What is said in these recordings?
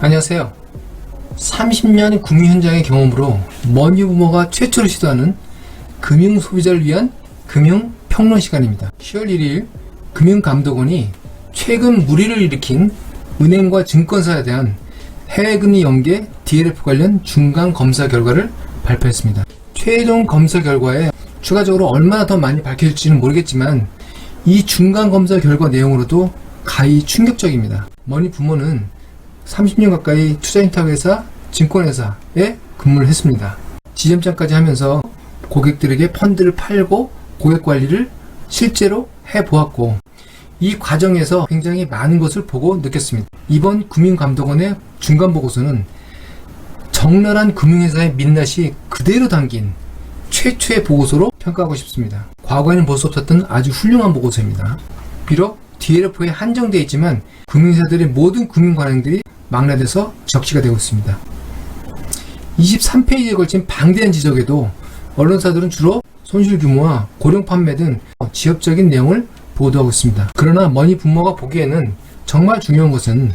안녕하세요. 30년 금융 현장의 경험으로 머니 부모가 최초로 시도하는 금융 소비자를 위한 금융 평론 시간입니다. 10월 1일 금융감독원이 최근 무리를 일으킨 은행과 증권사에 대한 해외금리 연계 DLF 관련 중간 검사 결과를 발표했습니다. 최종 검사 결과에 추가적으로 얼마나 더 많이 밝혀질지는 모르겠지만 이 중간 검사 결과 내용으로도 가히 충격적입니다. 머니 부모는 30년 가까이 투자인터회사, 증권회사에 근무를 했습니다. 지점장까지 하면서 고객들에게 펀드를 팔고 고객 관리를 실제로 해보았고 이 과정에서 굉장히 많은 것을 보고 느꼈습니다. 이번 금융감독원의 중간 보고서는 적나라한 금융회사의 민낯이 그대로 담긴 최초의 보고서로 평가하고 싶습니다. 과거에는 볼 수 없었던 아주 훌륭한 보고서입니다. 비록 DLF에 한정되어 있지만 금융회사들의 모든 금융관행들이 망라돼서 적시가 되고 있습니다. 23페이지에 걸친 방대한 지적에도 언론사들은 주로 손실 규모와 고령 판매 등 지엽적인 내용을 보도하고 있습니다. 그러나 머니 부모가 보기에는 정말 중요한 것은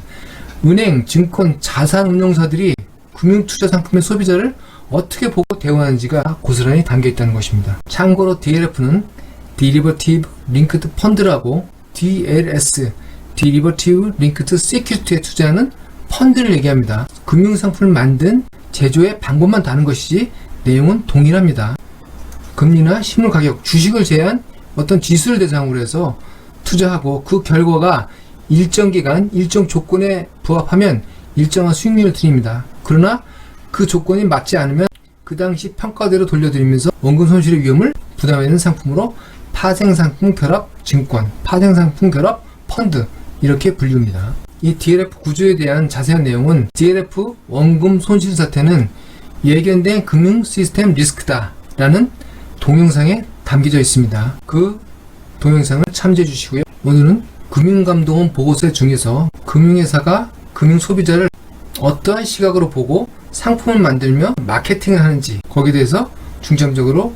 은행, 증권, 자산 운용사들이 금융 투자 상품의 소비자를 어떻게 보고 대응하는지가 고스란히 담겨 있다는 것입니다. 참고로 DLF는 Derivative Linked Fund라고 DLS, Derivative Linked Security에 투자하는 펀드를 얘기합니다. 금융상품을 만든 제조의 방법만 다른 것이지 내용은 동일합니다. 금리나 실물 가격, 주식을 제한 어떤 지수를 대상으로 해서 투자하고 그 결과가 일정 기간, 일정 조건에 부합하면 일정한 수익률을 드립니다. 그러나 그 조건이 맞지 않으면 그 당시 평가대로 돌려드리면서 원금 손실의 위험을 부담하는 상품으로 파생상품 결합 증권, 파생상품 결합 펀드 이렇게 분류입니다. 이 DLF 구조에 대한 자세한 내용은 DLF 원금 손실 사태는 예견된 금융 시스템 리스크다 라는 동영상에 담겨져 있습니다. 그 동영상을 참조해 주시고요. 오늘은 금융감독원 보고서 중에서 금융회사가 금융 소비자를 어떠한 시각으로 보고 상품을 만들며 마케팅을 하는지 거기에 대해서 중점적으로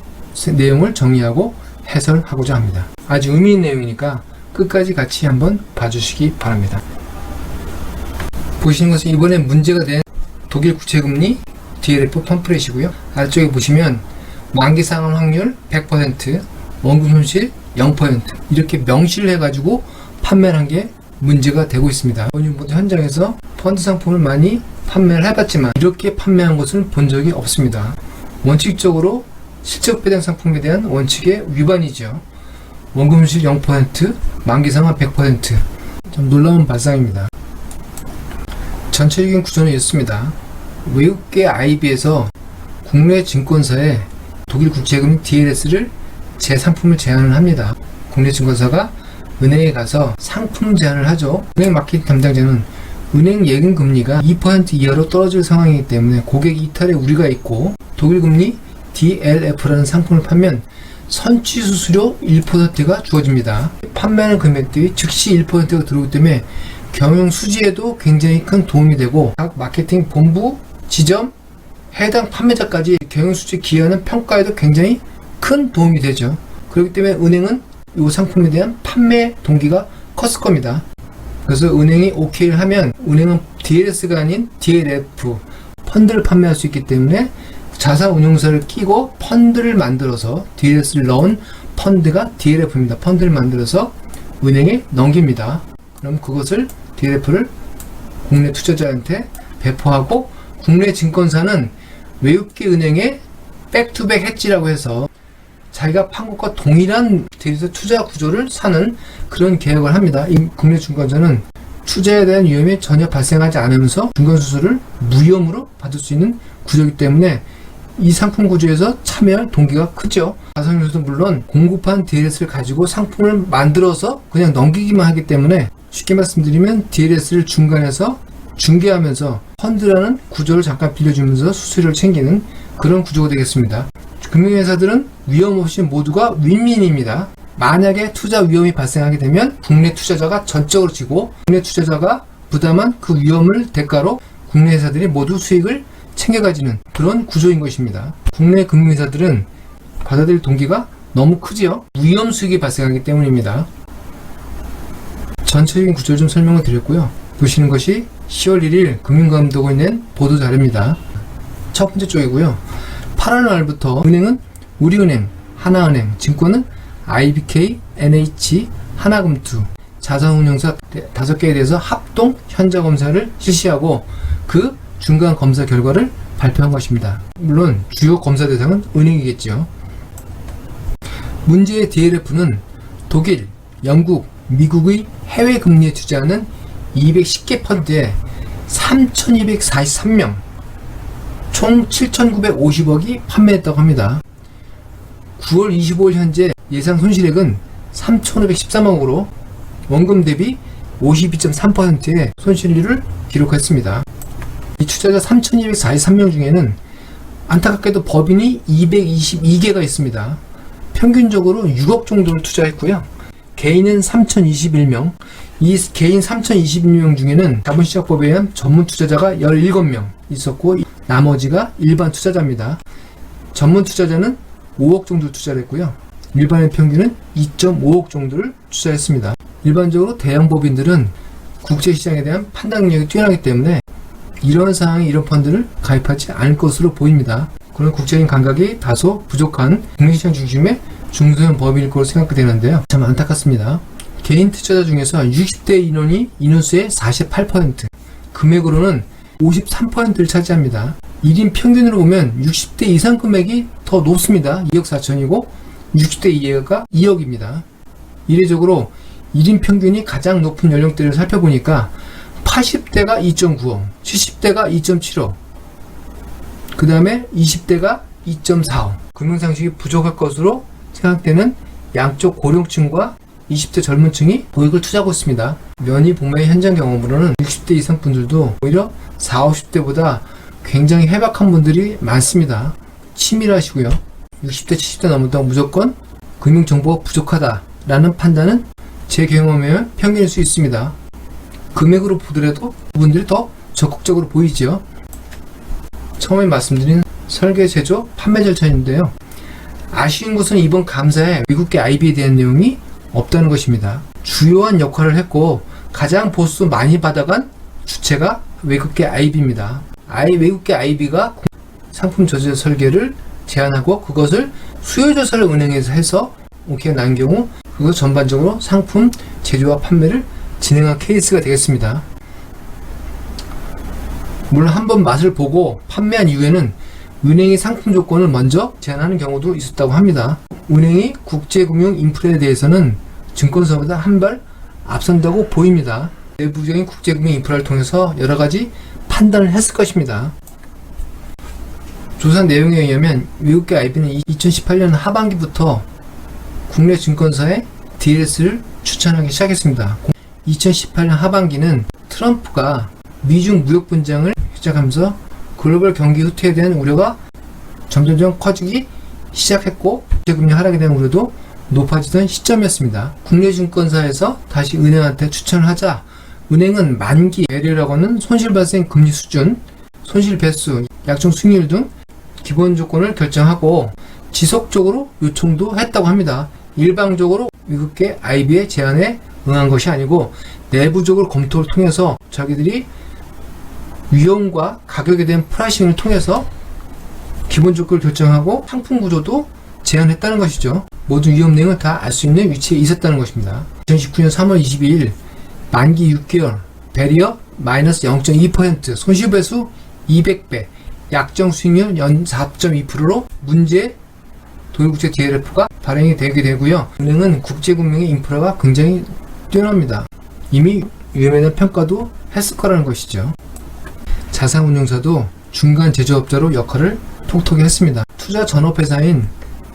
내용을 정리하고 해설하고자 합니다. 아주 의미 있는 내용이니까 끝까지 같이 한번 봐주시기 바랍니다. 보시는 것은 이번에 문제가 된 독일 구체금리 DLF 펌프렛이고요. 아래쪽에 보시면 만기 상환 확률 100%, 원금 손실 0% 이렇게 명시를 해가지고 판매를 한게 문제가 되고 있습니다. 현장에서 펀드 상품을 많이 판매를 해봤지만 이렇게 판매한 것을 본 적이 없습니다. 원칙적으로 실적 배당 상품에 대한 원칙의 위반이죠. 원금 손실 0%, 만기 상환 100%좀 놀라운 발상입니다. 전체적인 구조는 이렇습니다. 외국계 IB에서 국내 증권사에 독일 국제금 DLS를 제 상품을 제안을 합니다. 국내 증권사가 은행에 가서 상품 제안을 하죠. 은행 마케팅 담당자는 은행 예금 금리가 2% 이하로 떨어질 상황이기 때문에 고객 이탈의 우려가 있고 독일 금리 DLF라는 상품을 팔면 선취 수수료 1%가 주어집니다. 판매하는 금액들이 즉시 1%가 들어오기 때문에 경영 수지에도 굉장히 큰 도움이 되고 각 마케팅 본부, 지점, 해당 판매자까지 경영 수지 기여하는 평가에도 굉장히 큰 도움이 되죠. 그렇기 때문에 은행은 이 상품에 대한 판매 동기가 컸을 겁니다. 그래서 은행이 OK를 하면 은행은 DLS가 아닌 DLF 펀드를 판매할 수 있기 때문에 자산 운용사를 끼고 펀드를 만들어서 DLS를 넣은 펀드가 DLF입니다. 펀드를 만들어서 은행에 넘깁니다. 그럼 그것을 DLF를 국내 투자자한테 배포하고 국내 증권사는 외국계 은행에 백투백 해지라고 해서 자기가 판 것과 동일한 데이터 투자 구조를 사는 그런 계획을 합니다. 이 국내 증권사는 투자에 대한 위험이 전혀 발생하지 않으면서 중간 수수를 무위험으로 받을 수 있는 구조이기 때문에 이 상품 구조에서 참여할 동기가 크죠. 자산운용사도 물론 공급한 DLS를 가지고 상품을 만들어서 그냥 넘기기만 하기 때문에 쉽게 말씀드리면 DLS를 중간에서 중개하면서 펀드라는 구조를 잠깐 빌려주면서 수수료를 챙기는 그런 구조가 되겠습니다. 금융회사들은 위험 없이 모두가 윈윈입니다. 만약에 투자 위험이 발생하게 되면 국내 투자자가 전적으로 지고 국내 투자자가 부담한 그 위험을 대가로 국내 회사들이 모두 수익을 챙겨가지는 그런 구조인 것입니다. 국내 금융회사들은 받아들일 동기가 너무 크지요. 위험 수익이 발생하기 때문입니다. 전체적인 구조를 좀 설명을 드렸고요. 보시는 것이 10월 1일 금융감독원이 낸 보도 자료입니다. 첫 번째 쪽이고요. 8월 말부터 은행은 우리은행, 하나은행, 증권은 IBK, NH, 하나금투, 자산운용사 5개에 대해서 합동 현장 검사를 실시하고 그 중간 검사 결과를 발표한 것입니다. 물론 주요 검사 대상은 은행이겠죠. 문제의 DLF는 독일, 영국, 미국의 해외 금리에 투자하는 210개 펀드에 3,243명, 총 7,950억이 판매했다고 합니다. 9월 25일 현재 예상 손실액은 3,513억으로 원금 대비 52.3%의 손실률을 기록했습니다. 이 투자자 3,243명 중에는 안타깝게도 법인이 222개가 있습니다. 평균적으로 6억 정도를 투자했고요. 개인은 3,021명. 이 개인 3,021명 중에는 자본시장법에 의한 전문 투자자가 17명 있었고 나머지가 일반 투자자입니다. 전문 투자자는 5억 정도 투자를 했고요. 일반의 평균은 2.5억 정도를 투자했습니다. 일반적으로 대형 법인들은 국제시장에 대한 판단 능력이 뛰어나기 때문에 이런 상황에 이런 펀드를 가입하지 않을 것으로 보입니다. 그런 국제적인 감각이 다소 부족한 국내시장 중심의 중소형 법인일 것으로 생각되는데요. 참 안타깝습니다. 개인 투자자 중에서 60대 인원이 인원수의 48%, 금액으로는 53%를 차지합니다. 1인 평균으로 보면 60대 이상 금액이 더 높습니다. 2억 4천이고 60대 이하가 2억입니다. 이례적으로 1인 평균이 가장 높은 연령대를 살펴보니까 80대가 2.9억, 70대가 2.7억, 그 다음에 20대가 2.4억. 금융상식이 부족할 것으로 생각되는 양쪽 고령층과 20대 젊은 층이 고액을 투자하고 있습니다. 면이 복매의 현장 경험으로는 60대 이상 분들도 오히려 40, 50대보다 굉장히 해박한 분들이 많습니다. 치밀하시고요. 60대, 70대 넘었다고 무조건 금융정보가 부족하다라는 판단은 제 경험에 편견일 수 있습니다. 금액으로 보더라도 그분들이 더 적극적으로 보이죠. 처음에 말씀드린 설계, 제조, 판매 절차인데요. 아쉬운 것은 이번 감사에 미국계 IB에 대한 내용이 없다는 것입니다. 주요한 역할을 했고 가장 보수 많이 받아간 주체가 외국계 IB입니다. 아이 외국계 IB가 상품 저자 설계를 제안하고 그것을 수요 조사를 은행에서 해서 오케이 난 경우 그것 전반적으로 상품 제조와 판매를 진행한 케이스가 되겠습니다. 물론 한번 맛을 보고 판매한 이후에는 은행이 상품 조건을 먼저 제안하는 경우도 있었다고 합니다. 은행이 국제금융 인프라에 대해서는 증권사보다 한 발 앞선다고 보입니다. 내부적인 국제금융 인프라를 통해서 여러 가지 판단을 했을 것입니다. 조사 내용에 의하면 외국계 IB는 2018년 하반기부터 국내 증권사에 DLS를 추천하기 시작했습니다. 2018년 하반기는 트럼프가 미중 무역 분쟁을 시작하면서 글로벌 경기 후퇴에 대한 우려가 점점점 커지기 시작했고 국제금리 하락에 대한 우려도 높아지던 시점이었습니다. 국내 증권사에서 다시 은행한테 추천을 하자 은행은 만기 배려라고 하는 손실 발생 금리 수준, 손실 배수, 약정 수익률 등 기본 조건을 결정하고 지속적으로 요청도 했다고 합니다. 일방적으로 미국계 IB의 제안에 응한 것이 아니고 내부적으로 검토를 통해서 자기들이 위험과 가격에 대한 프라이싱을 통해서 기본 조건을 결정하고 상품 구조도 제안했다는 것이죠. 모든 위험 내용을 다 알 수 있는 위치에 있었다는 것입니다. 2019년 3월 22일 만기 6개월 배리어 마이너스 0.2% 손실배수 200배 약정 수익률 연 4.2%로 문제 도일국제 DLF가 발행이 되게 되고요. 은행은 국제금융의 인프라가 굉장히 뛰어납니다. 이미 위험에 대한 평가도 했을 거라는 것이죠. 자산운용사도 중간 제조업자로 역할을 톡톡히 했습니다. 투자 전업회사인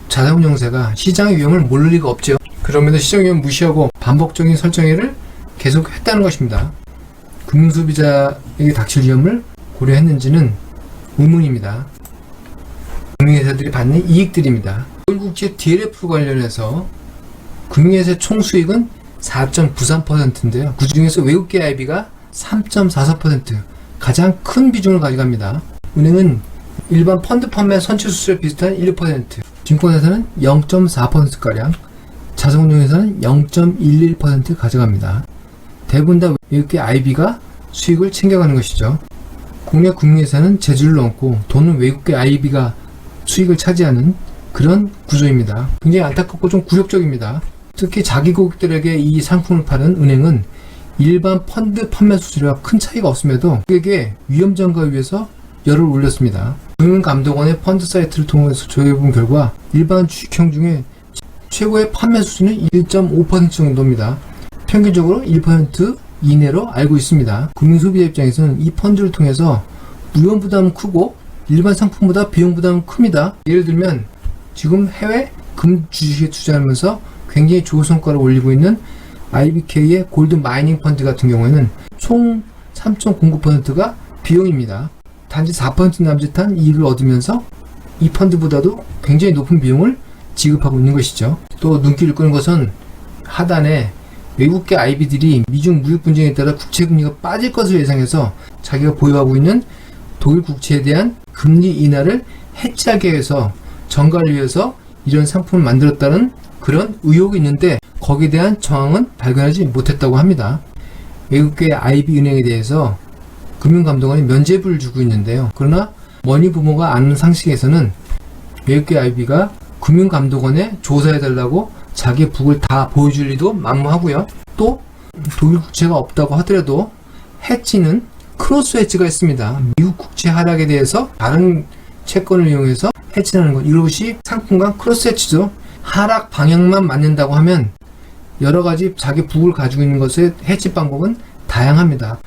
자산운용사가 시장의 위험을 모를 리가 없죠. 그럼에도 시장 위험 무시하고 반복적인 설정회를 계속했다는 것입니다. 금융소비자에게 닥칠 위험을 고려했는지는 의문입니다. 금융회사들이 받는 이익들입니다. 서울국제 DLF 관련해서 금융회사 총수익은 4.93%인데요. 그 중에서 외국계 IB가 3.44% 가장 큰 비중을 가져갑니다. 은행은 일반 펀드 판매 선취 수수료 비슷한 1%, 증권회사는 0.4%가량, 자산운용회사는 0.11% 가져갑니다. 대부분 다 외국계 IB가 수익을 챙겨가는 것이죠. 국내 금융회사는 재주를 넘고 돈은 외국계 IB가 수익을 차지하는 그런 구조입니다. 굉장히 안타깝고 좀 굴욕적입니다. 특히 자기 고객들에게 이 상품을 파는 은행은 일반 펀드 판매 수수료와 큰 차이가 없음에도 고객의 위험 점과 위해서 열을 올렸습니다. 금융감독원의 펀드 사이트를 통해서 조회해본 결과 일반 주식형 중에 최고의 판매 수준은 1.5% 정도입니다. 평균적으로 1% 이내로 알고 있습니다. 금융소비자 입장에서는 이 펀드를 통해서 위험 부담은 크고 일반 상품보다 비용 부담은 큽니다. 예를 들면 지금 해외 금 주식에 투자하면서 굉장히 좋은 성과를 올리고 있는 IBK의 골드 마이닝 펀드 같은 경우에는 총 3.09%가 비용입니다. 단지 4% 남짓한 이익을 얻으면서 이 펀드보다도 굉장히 높은 비용을 지급하고 있는 것이죠. 또 눈길을 끄는 것은 하단에 외국계 IB들이 미중 무역 분쟁에 따라 국채 금리가 빠질 것을 예상해서 자기가 보유하고 있는 독일 국채에 대한 금리 인하를 해치하기 위해서 정가를 위해서 이런 상품을 만들었다는 그런 의혹이 있는데 거기에 대한 정황은 발견하지 못했다고 합니다. 외국계 IB 은행에 대해서 금융감독원이 면죄부를 주고 있는데요. 그러나 머니 부모가 아는 상식에서는 외국계 IB가 금융감독원에 조사해달라고 자기 북을 다 보여줄 리도 만무하고요. 또 독일 국채가 없다고 하더라도 해치는 크로스 해치가 있습니다. 미국 국채 하락에 대해서 다른 채권을 이용해서 해치하는 것 이것이 상품과 크로스 해치죠. 하락 방향만 맞는다고 하면 여러 가지 자기 북을 가지고 있는 것의 해치 방법은 다양합니다.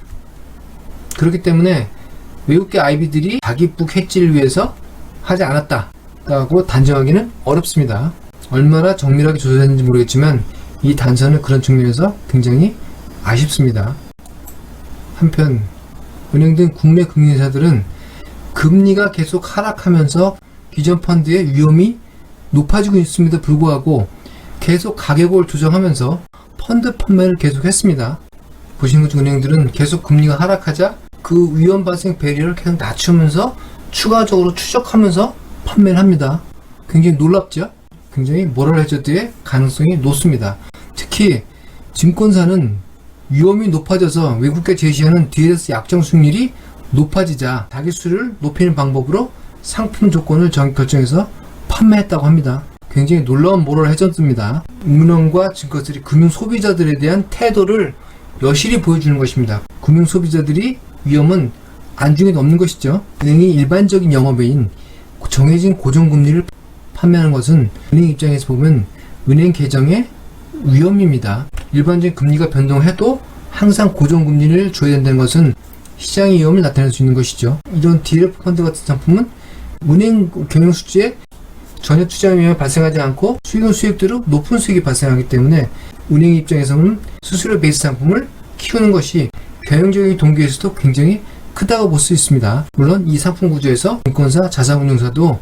그렇기 때문에 외국계 IB들이 자기 북 해치를 위해서 하지 않았다라고 단정하기는 어렵습니다. 얼마나 정밀하게 조사했는지 모르겠지만 이 단서는 그런 측면에서 굉장히 아쉽습니다. 한편 은행 등 국내 금융회사들은 금리가 계속 하락하면서 기존 펀드의 위험이 높아지고 있음에도 불구하고 계속 가격을 조정하면서 펀드 판매를 계속했습니다. 보시는 은행들은 계속 금리가 하락하자 그 위험 발생 배리를 계속 낮추면서 추가적으로 추적하면서 판매를 합니다. 굉장히 놀랍죠? 굉장히 모럴 해저드의 가능성이 높습니다. 특히 증권사는 위험이 높아져서 외국계 제시하는 DLS 약정 수익률이 높아지자 자기 수를 높이는 방법으로 상품 조건을 정 결정해서 판매했다고 합니다. 굉장히 놀라운 모럴 해저드입니다. 은행과 증권들이 금융 소비자들에 대한 태도를 여실히 보여주는 것입니다. 금융 소비자들이 위험은 안중에도 없는 것이죠. 은행이 일반적인 영업외인 정해진 고정금리를 판매하는 것은 은행 입장에서 보면 은행 계정의 위험입니다. 일반적인 금리가 변동해도 항상 고정금리를 줘야 된다는 것은 시장의 위험을 나타낼 수 있는 것이죠. 이런 DLF 펀드 같은 상품은 은행 경영 수지에 전혀 투자 위험이 발생하지 않고 수익은 수익대로 높은 수익이 발생하기 때문에 은행 입장에서는 수수료 베이스 상품을 키우는 것이 경영적인 동기에서도 굉장히 크다고 볼 수 있습니다. 물론 이 상품 구조에서 증권사, 자산운용사도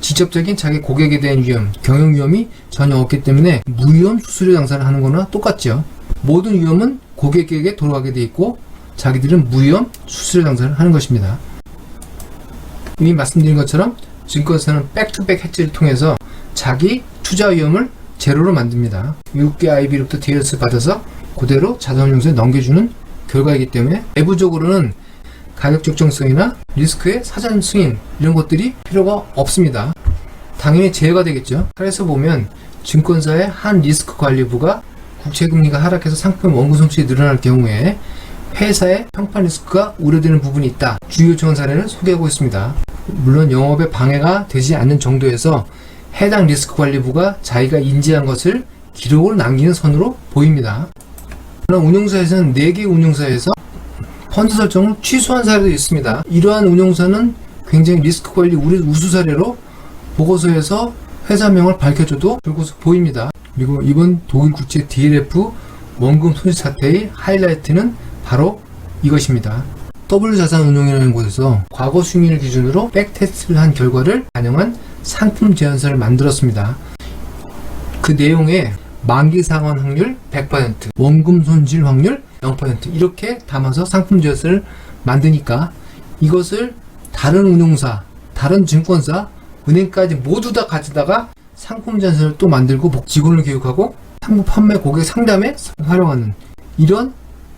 직접적인 자기 고객에 대한 위험, 경영 위험이 전혀 없기 때문에 무위험 수수료 장사를 하는 거나 똑같죠. 모든 위험은 고객에게 돌아가게 돼 있고 자기들은 무위험 수수료 장사를 하는 것입니다. 이미 말씀드린 것처럼 증권사는 백투백 해지를 통해서 자기 투자 위험을 제로로 만듭니다. 미국계 IB로부터 DLS 받아서 그대로 자산운용사에 넘겨주는 결과이기 때문에 내부적으로는 가격 적정성이나 리스크의 사전 승인 이런 것들이 필요가 없습니다. 당연히 제외가 되겠죠. 그래서 보면 증권사의 한 리스크 관리부가 국채 금리가 하락해서 상품 원금 손실이 늘어날 경우에 회사의 평판 리스크가 우려되는 부분이 있다. 주요 요청한 사례를 소개하고 있습니다. 물론 영업에 방해가 되지 않는 정도에서 해당 리스크 관리부가 자기가 인지한 것을 기록을 남기는 선으로 보입니다. 그러나 운용사에서는 4개 운용사에서 펀드 설정을 취소한 사례도 있습니다. 이러한 운용사는 굉장히 리스크 관리 우수 사례로 보고서에서 회사명을 밝혀줘도 결국 보입니다. 그리고 이번 독일 국제 DLF 원금 손실 사태의 하이라이트는 바로 이것입니다. W자산운용이라는 곳에서 과거 수익률 기준으로 백테스트를 한 결과를 반영한 상품 제안서를 만들었습니다. 그 내용에 만기 상환 확률 100%, 원금 손실 확률 0% 이렇게 담아서 상품 제안서를 만드니까 이것을 다른 운용사, 다른 증권사, 은행까지 모두 다 가져다가 상품 제안서를 또 만들고 직원을 교육하고 상품 판매 고객 상담에 활용하는 이런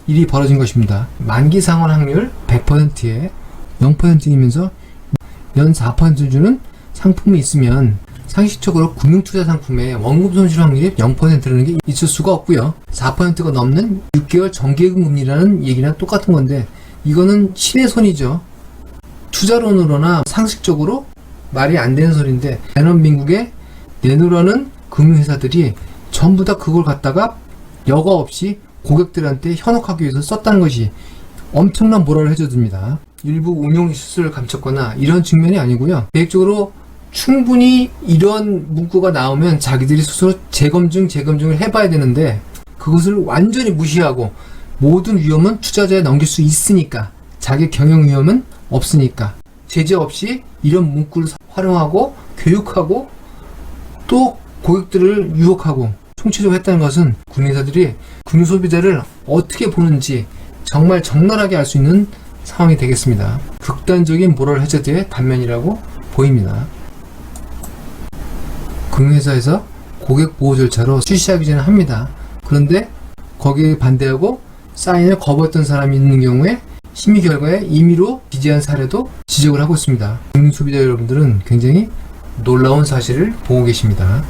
일이 벌어진 것입니다. 만기 상환 확률 100%에 0%이면서 연 4% 주는 상품이 있으면 상식적으로 금융투자 상품에 원금 손실 확률이 0%라는 게 있을 수가 없고요. 4%가 넘는 6개월 정기예금 금리라는 얘기랑 똑같은 건데 이거는 신의 손이죠. 투자론으로나 상식적으로 말이 안 되는 소리인데 대한민국에 내놓으라는 금융회사들이 전부 다 그걸 갖다가 여과 없이 고객들한테 현혹하기 위해서 썼다는 것이 엄청난 모랄을 해줘줍니다. 일부 운용 실수를 감췄거나 이런 측면이 아니고요. 계획적으로 충분히 이런 문구가 나오면 자기들이 스스로 재검증, 재검증을 해봐야 되는데 그것을 완전히 무시하고 모든 위험은 투자자에 넘길 수 있으니까 자기 경영 위험은 없으니까 제재 없이 이런 문구를 활용하고 교육하고 또 고객들을 유혹하고 총체적으로 했다는 것은 금융사들이 금융소비자를 어떻게 보는지 정말 적나라하게 알 수 있는 상황이 되겠습니다. 극단적인 모럴 해저드의 단면이라고 보입니다. 금융회사에서 고객 보호 절차로 출시하기 전에 합니다. 그런데 거기에 반대하고 사인을 거부했던 사람이 있는 경우에 심의 결과에 임의로 기재한 사례도 지적을 하고 있습니다. 금융 소비자 여러분들은 굉장히 놀라운 사실을 보고 계십니다.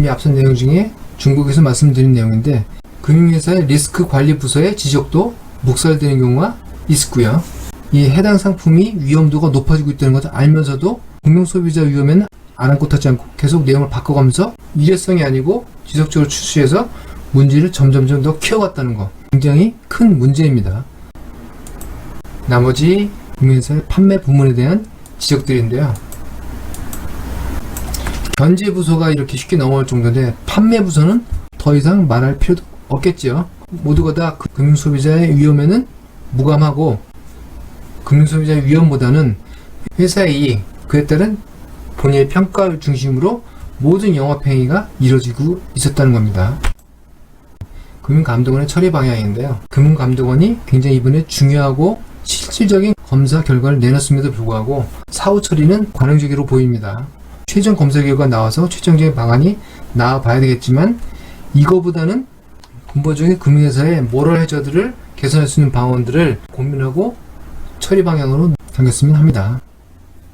이미 앞선 내용 중에 중국에서 말씀드린 내용인데 금융회사의 리스크 관리 부서의 지적도 묵살되는 경우가 있고요. 이 해당 상품이 위험도가 높아지고 있다는 것을 알면서도 금융 소비자 위험에는 아랑곳하지 않고 계속 내용을 바꿔가면서 일회성이 아니고 지속적으로 출시해서 문제를 점점점 더 키워갔다는 거 굉장히 큰 문제입니다. 나머지 금융회사의 판매 부문에 대한 지적들인데요. 견제 부서가 이렇게 쉽게 넘어갈 정도인데 판매 부서는 더 이상 말할 필요도 없겠죠. 모두가 다그 금융소비자의 위험에는 무감하고 금융소비자의 위험보다는 회사의 이익, 그에 따른 본인의 평가를 중심으로 모든 영업행위가 이루어지고 있었다는 겁니다. 금융감독원의 처리 방향인데요. 금융감독원이 굉장히 이번에 중요하고 실질적인 검사 결과를 내놨음에도 불구하고 사후 처리는 관행적으로 보입니다. 최종 검사 결과 나와서 최종적인 방안이 나와 봐야 되겠지만 이거보다는 근본적인 금융회사의 모럴 해저들을 개선할 수 있는 방안들을 고민하고 처리 방향으로 당겼으면 합니다.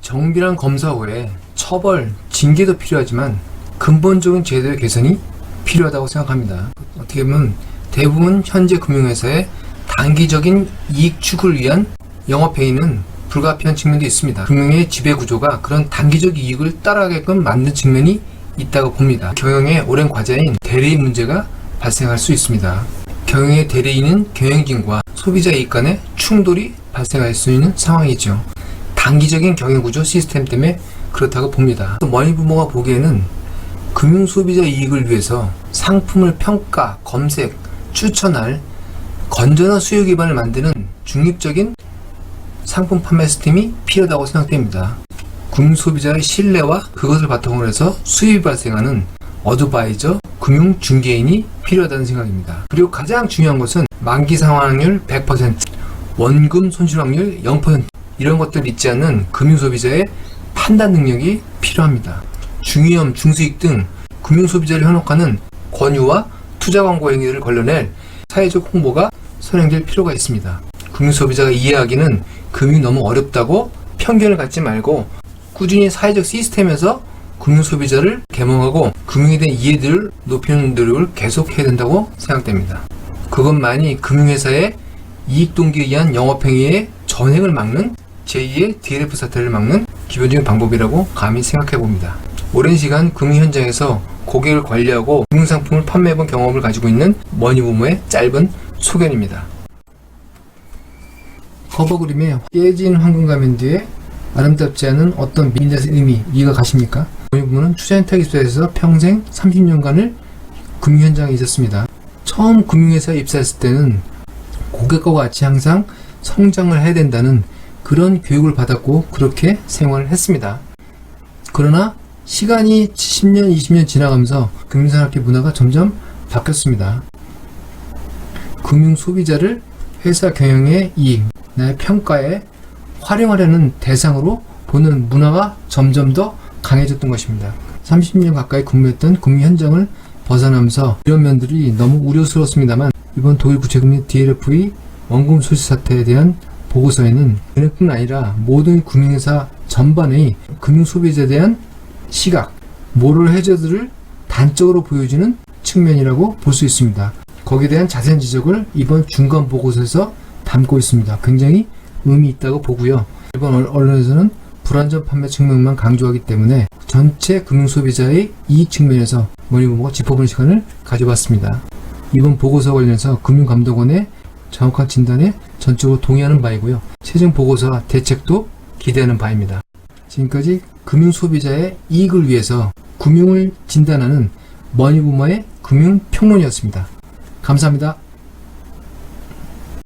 정밀한 검사 후에 처벌, 징계도 필요하지만 근본적인 제도의 개선이 필요하다고 생각합니다. 어떻게 보면 대부분 현재 금융회사의 단기적인 이익 추구를 위한 영업회의는 불가피한 측면도 있습니다. 금융의 지배 구조가 그런 단기적 이익을 따라가게끔 만든 측면이 있다고 봅니다. 경영의 오랜 과제인 대리인 문제가 발생할 수 있습니다. 경영의 대리인은 경영진과 소비자 이익 간의 충돌이 발생할 수 있는 상황이죠. 단기적인 경영 구조 시스템 때문에 그렇다고 봅니다. 머니 부모가 보기에는 금융 소비자 이익을 위해서 상품을 평가, 검색, 추천할 건전한 수요 기반을 만드는 중립적인 상품 판매 시스템이 필요하다고 생각됩니다. 금융 소비자의 신뢰와 그것을 바탕으로 해서 수입이 발생하는 어드바이저, 금융 중개인이 필요하다는 생각입니다. 그리고 가장 중요한 것은 만기 상환율 100%, 원금 손실 확률 0% 이런 것들 있지 않는 금융 소비자의 판단 능력이 필요합니다. 중위험, 중수익 등 금융 소비자를 현혹하는 권유와 투자 광고 행위를 걸러낼 사회적 홍보가 선행될 필요가 있습니다. 금융 소비자가 이해하기는 금융이 너무 어렵다고 편견을 갖지 말고 꾸준히 사회적 시스템에서 금융 소비자를 개몽하고 금융에 대한 이해들을 높이는 노력을 계속해야 된다고 생각됩니다. 그것만이 금융회사의 이익 동기에 의한 영업행위의 전행을 막는 제2의 DLF 사태를 막는 기본적인 방법이라고 감히 생각해 봅니다. 오랜 시간 금융 현장에서 고객을 관리하고 금융상품을 판매해본 경험을 가지고 있는 머니부모의 짧은 소견입니다. 커버 그림에 깨진 황금 가면 뒤에 아름답지 않은 어떤 미인의 의미 이해가 가십니까? 머니부모는 투자인터 기술에서 평생 30년간을 금융 현장에 있었습니다. 처음 금융회사에 입사했을 때는 고객과 같이 항상 성장을 해야 된다는 그런 교육을 받았고 그렇게 생활을 했습니다. 그러나 시간이 10년, 20년 지나가면서 금융산업계 문화가 점점 바뀌었습니다. 금융 소비자를 회사 경영의 이익, 나의 평가에 활용하려는 대상으로 보는 문화가 점점 더 강해졌던 것입니다. 30년 가까이 근무했던 금융 현장을 벗어나면서 이런 면들이 너무 우려스럽습니다만 이번 독일 구체금리 DLF의 원금 소지 사태에 대한 보고서에는 은행뿐 아니라 모든 금융회사 전반의 금융 소비자에 대한 시각, 모럴 해저들을 단적으로 보여주는 측면이라고 볼 수 있습니다. 거기에 대한 자세한 지적을 이번 중간 보고서에서 담고 있습니다. 굉장히 의미 있다고 보고요. 일본 언- 언론에서는 불안전 판매 측면만 강조하기 때문에 전체 금융 소비자의 이익 측면에서 머니부모가 짚어보는 시간을 가져봤습니다. 이번 보고서 관련해서 금융감독원의 정확한 진단에 전적으로 동의하는 바이고요. 최종 보고서와 대책도 기대하는 바입니다. 지금까지 금융 소비자의 이익을 위해서 금융을 진단하는 머니부머의 금융 평론이었습니다. 감사합니다.